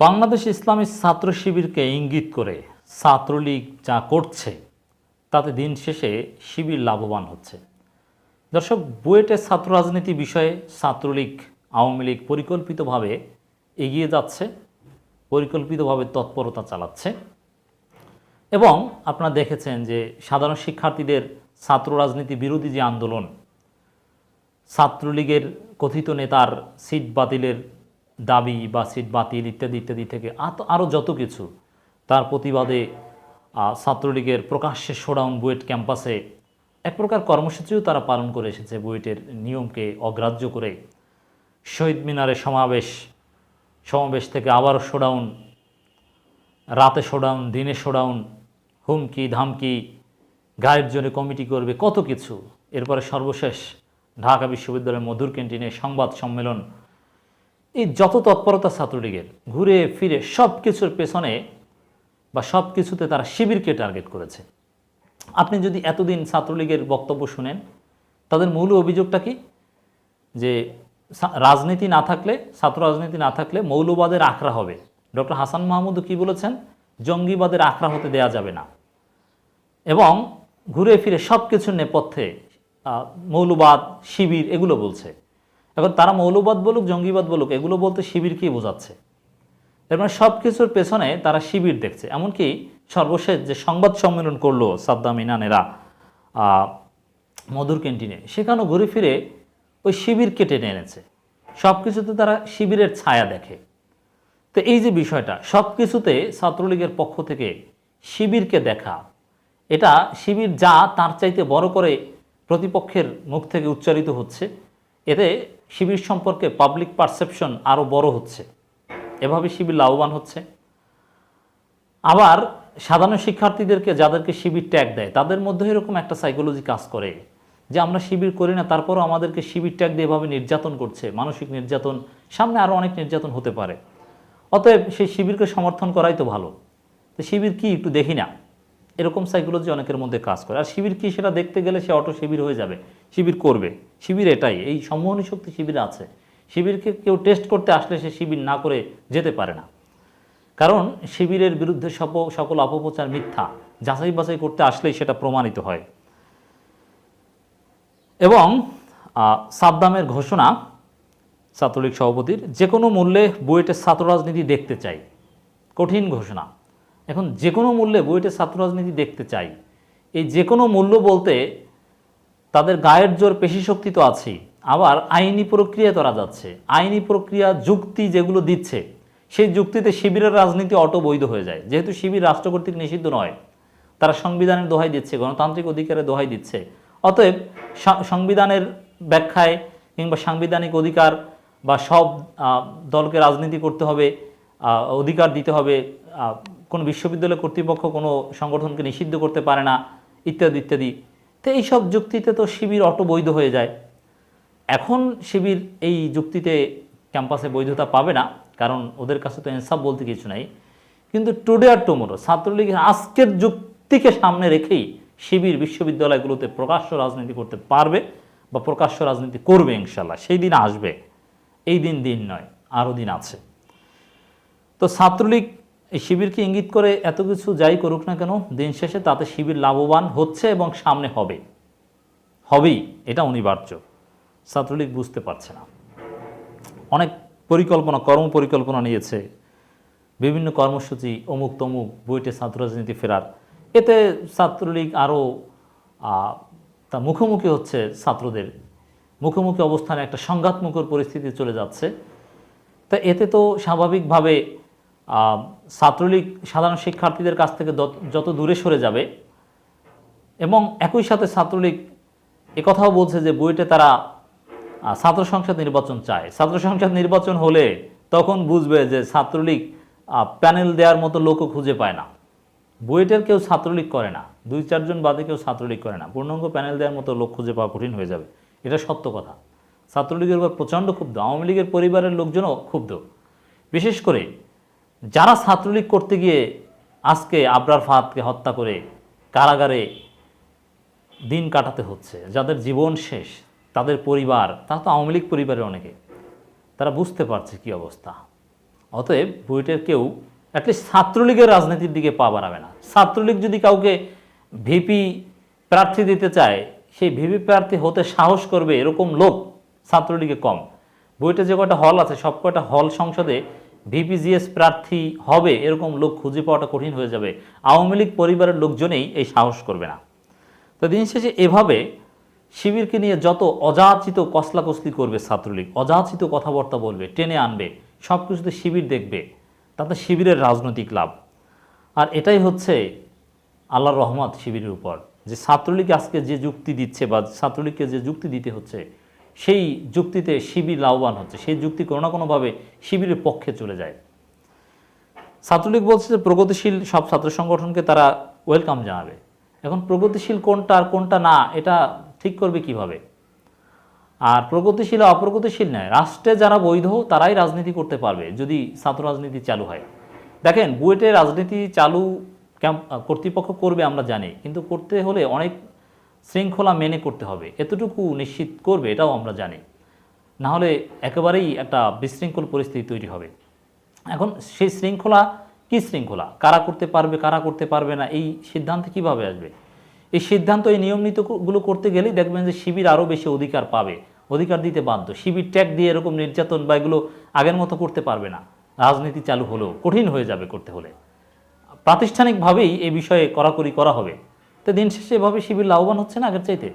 বাংলাদেশ ইসলামী ছাত্র শিবিরকে ইঙ্গিত করে ছাত্রলীগ যা করছে, তাতে দিন শেষে শিবির লাভবান হচ্ছে। দর্শক বুয়েটের ছাত্র রাজনীতি বিষয়ে ছাত্রলীগ আওয়ামী লীগ পরিকল্পিতভাবে এগিয়ে যাচ্ছে, পরিকল্পিতভাবে তৎপরতা চালাচ্ছে এবং আপনারা দেখেছেন যে সাধারণ শিক্ষার্থীদের ছাত্র রাজনীতি বিরোধী যে আন্দোলন, ছাত্রলীগের কথিত নেতার সিট বাতিলের দাবি বা সিট বাতিল ইত্যাদি ইত্যাদি থেকে আরও যত কিছু, তার প্রতিবাদে ছাত্রলীগের প্রকাশ্যে শোডাউন বুয়েট ক্যাম্পাসে এক প্রকার কর্মসূচিও তারা পালন করে এসেছে বুয়েটের নিয়মকে অগ্রাহ্য করে। শহীদ মিনারে সমাবেশ সমাবেশ থেকে আবারও শোডাউন, রাতে শোডাউন, দিনে শোডাউন, হুমকি, ধামকি গায়ের জন্য কমিটি করবে কত কিছু। এরপরে সর্বশেষ ঢাকা বিশ্ববিদ্যালয়ের মধুর ক্যান্টিনে সংবাদ সম্মেলন এই যত তৎপরতা ছাত্রলীগের, ঘুরে ফিরে সব কিছুর পেছনে বা সব কিছুতে তারা শিবিরকে টার্গেট করেছে। আপনি যদি এতদিন ছাত্রলীগের বক্তব্য শুনেন, তাদের মূল অভিযোগটা কি? যে রাজনীতি না থাকলে, ছাত্র রাজনীতি না থাকলে মৌলবাদের আখড়া হবে। ডক্টর হাসান মাহমুদও কি বলেছেন? জঙ্গিবাদের আখড়া হতে দেয়া যাবে না। এবং ঘুরে ফিরে সব কিছুর নেপথ্যে মৌলবাদ, শিবির এগুলো বলছে। এখন তারা মৌলবাদ বলুক, জঙ্গিবাদ বলুক, এগুলো বলতে শিবিরকেই বোঝাচ্ছে। এর মানে সব কিছুর পেছনে তারা শিবির দেখছে। এমনকি সর্বশেষ যে সংবাদ সম্মেলন করল সাদ্দাম ইনানেরা মধুর ক্যান্টিনে, সেখানেও ঘুরে ফিরে ওই শিবিরকে টেনে এনেছে। সব কিছুতে তারা শিবিরের ছায়া দেখে। তো এই যে বিষয়টা সব কিছুতে ছাত্রলীগের পক্ষ থেকে শিবিরকে দেখা, এটা শিবির যা তার চাইতে বড় করে প্রতিপক্ষের মুখ থেকে উচ্চারিত হচ্ছে। এতে শিবির সম্পর্কে পাবলিক পারসেপশন আরও বড় হচ্ছে। এভাবে শিবির লাভবান হচ্ছে। আবার সাধারণ শিক্ষার্থীদেরকে যাদেরকে শিবির ট্যাগ দেয়, তাদের মধ্যে এরকম একটা সাইকোলজি কাজ করে যে আমরা শিবির করি না, তারপরও আমাদেরকে শিবির ট্যাগ দিয়ে এভাবে নির্যাতন করছে, মানসিক নির্যাতন, সামনে আরও অনেক নির্যাতন হতে পারে। অতএব সেই শিবিরকে সমর্থন করাই তো ভালো। তো শিবির কি একটু দেখি না। এরকম সাইকোলজি অনেকের মধ্যে কাজ করে। আর শিবির কি সেটা দেখতে গেলে সে অটো শিবির হয়ে যাবে, শিবির করবে। শিবির এটাই, এই সম্মোহনী শক্তি শিবির আছে। শিবিরকে কেউ টেস্ট করতে আসলে সে শিবির না করে যেতে পারে না। কারণ শিবিরের বিরুদ্ধে সব সকল অপপ্রচার মিথ্যা। যাচাই বাছাই করতে আসলেই সেটা প্রমাণিত হয়। এবং সাদ্দামের ঘোষণা ছাত্রলীগ সভাপতির, যে কোনো মূল্যে বুয়েটের ছাত্র রাজনীতি দেখতে চাই। কঠিন ঘোষণা। এখন যে কোনো মূল্যে বুয়েটের ছাত্র রাজনীতি দেখতে চাই। এই যে কোনো মূল্য বলতে তাদের গায়ের জোর পেশি শক্তি তো আছেই। আবার আইনি প্রক্রিয়া করা যাচ্ছে আইনি প্রক্রিয়া, যুক্তি যেগুলো দিচ্ছে, সেই যুক্তিতে শিবিরের রাজনীতি অটো বৈধ হয়ে যায়। যেহেতু শিবির রাষ্ট্র কর্তৃক নিষিদ্ধ নয়, তারা সংবিধানের দোহাই দিচ্ছে, গণতান্ত্রিক অধিকারের দোহাই দিচ্ছে। অতএব সংবিধানের ব্যাখ্যায় কিংবা সাংবিধানিক অধিকার বা সব দলকে রাজনীতি করতে হবে অধিকার দিতে হবে কোনো বিশ্ববিদ্যালয় কর্তৃপক্ষ কোনো সংগঠনকে নিষিদ্ধ করতে পারে না, ইত্যাদি ইত্যাদি। তো এইসব যুক্তিতে তো শিবির অটো বৈধ হয়ে যায়। এখন শিবির এই যুক্তিতে ক্যাম্পাসে বৈধতা পাবে না, কারণ ওদের কাছে তো ইনসাফ বলতে কিছু নাই। কিন্তু টুডে আর টুমোরো ছাত্রলীগের আজকের যুক্তিকে সামনে রেখেই শিবির বিশ্ববিদ্যালয়গুলোতে প্রকাশ্য রাজনীতি করতে পারবে বা প্রকাশ্য রাজনীতি করবে ইনশাল্লাহ সেই দিন আসবে, এই দিন দিন নয়, আরও দিন আছে। তো ছাত্রলীগ এই শিবিরকে ইঙ্গিত করে এত কিছু যাই করুক না কেন, দিন শেষে তাতে শিবির লাভবান হচ্ছে এবং সামনে হবে। হবেই, এটা অনিবার্য। ছাত্রলীগ বুঝতে পারছে না। অনেক পরিকল্পনা, কর্ম পরিকল্পনা নিয়েছে। বিভিন্ন কর্মসূচি অমুক তমুক বইটে ছাত্র রাজনীতি ফেরার। এতে ছাত্রলীগ আরও তা মুখোমুখি হচ্ছে ছাত্রদের। মুখোমুখি অবস্থানে একটা সংঘাতমুখর পরিস্থিতি চলে যাচ্ছে। তা এতে তো স্বাভাবিকভাবে ছাত্রলীগ সাধারণ শিক্ষার্থীদের কাছ থেকে যত- দূরে সরে যাবে এবং একই সাথে ছাত্রলীগ কথাও বলছে যে বুয়েটে তারা ছাত্র সংসদ নির্বাচন চায়। ছাত্র সংসদ নির্বাচন হলে তখন বুঝবে যে ছাত্রলীগ প্যানেল দেওয়ার মতো লোকও খুঁজে পায় না। বুয়েটের কেউ ছাত্রলীগ করে না। দুই চারজন বাদে কেউ ছাত্রলীগ করে না। পূর্ণাঙ্গ প্যানেল দেওয়ার মতো লোক খুঁজে পাওয়া কঠিন হয়ে যাবে। এটা সত্য কথা। ছাত্রলীগের উপর প্রচণ্ড ক্ষুব্ধ। আওয়ামী লীগের পরিবারের লোকজনও ক্ষুব্ধ। বিশেষ করে যারা ছাত্রলীগ করতে গিয়ে আজকে আবরার ফাহাদকে হত্যা করে কারাগারে দিন কাটাতে হচ্ছে, যাদের জীবন শেষ, তাদের পরিবার, তারা তো আওয়ামী লীগ পরিবারের অনেকে, তারা বুঝতে পারছে কি অবস্থা। অতএব বুয়েটের কেউ অ্যাটলিস্ট ছাত্রলীগের রাজনীতির দিকে পা বাড়াবে না। ছাত্রলীগ যদি কাউকে ভিপি প্রার্থী দিতে চায়, সেই ভিপি প্রার্থী হতে সাহস করবে এরকম লোক ছাত্রলীগে কম। বইটা যে কয়টা হল আছে, সব কয়টা হল সংসদে ভিপিজিএস প্রার্থী হবে এরকম লোক খুঁজে পাওয়াটা কঠিন হয়ে যাবে। আওয়ামী লীগ পরিবারের লোকজনেই এই সাহস করবে না। তো দিন শেষে এভাবে শিবিরকে নিয়ে যত অযাচিত কসলাকসলি করবে ছাত্রলীগ, অযাচিত কথাবার্তা বলবে, টেনে আনবে সব কিছুতে শিবির দেখবে, তাতে শিবিরের রাজনৈতিক লাভ। আর এটাই হচ্ছে আল্লাহর রহমত শিবিরের উপর। যে ছাত্রলীগ আজকে যে যুক্তি দিচ্ছে বা ছাত্রলীগকে যে যুক্তি দিতে হচ্ছে সেই যুক্তিতে শিবির লাভবান হচ্ছে, সেই যুক্তি কোনো না কোনোভাবে শিবিরের পক্ষে চলে যায়। ছাত্রলীগ বলছে যে প্রগতিশীল সব ছাত্র সংগঠনকে তারা ওয়েলকাম জানাবে। এখন প্রগতিশীল কোনটা আর কোনটা না, এটা ঠিক করবে কীভাবে? আর প্রগতিশীল অপ্রগতিশীল নয়, রাষ্ট্রে যারা বৈধ, তারাই রাজনীতি করতে পারবে যদি ছাত্র রাজনীতি চালু হয়। দেখেন, বুয়েটে রাজনীতি চালু কর্তৃপক্ষ করবে আমরা জানি, কিন্তু করতে হলে অনেক শৃঙ্খলা মেনে করতে হবে। এতটুকু নিশ্চিত করবে, এটাও আমরা জানি। না হলে একেবারেই একটা বিশৃঙ্খল পরিস্থিতি তৈরি হবে। এখন সেই শৃঙ্খলা কি শৃঙ্খলা? কারা করতে পারবে, কারা করতে পারবে না? এই সিদ্ধান্তে কীভাবে আসবে? এই সিদ্ধান্ত, এই নিয়ম নীতিগুলো করতে গেলেই দেখবেন যে শিবির আরও বেশি অধিকার পাবে, অধিকার দিতে বাধ্য। শিবির ট্যাগ দিয়ে এরকম নির্যাতন বা এগুলো আগের মতো করতে পারবে না। রাজনীতি চালু হলেও, কঠিন হয়ে যাবে করতে হলে। প্রাতিষ্ঠানিকভাবেই এই বিষয়ে কড়াকড়ি করা হবে। তো দিন শেষে এভাবে শিবির লাভবান হচ্ছে না আগের চাইতে?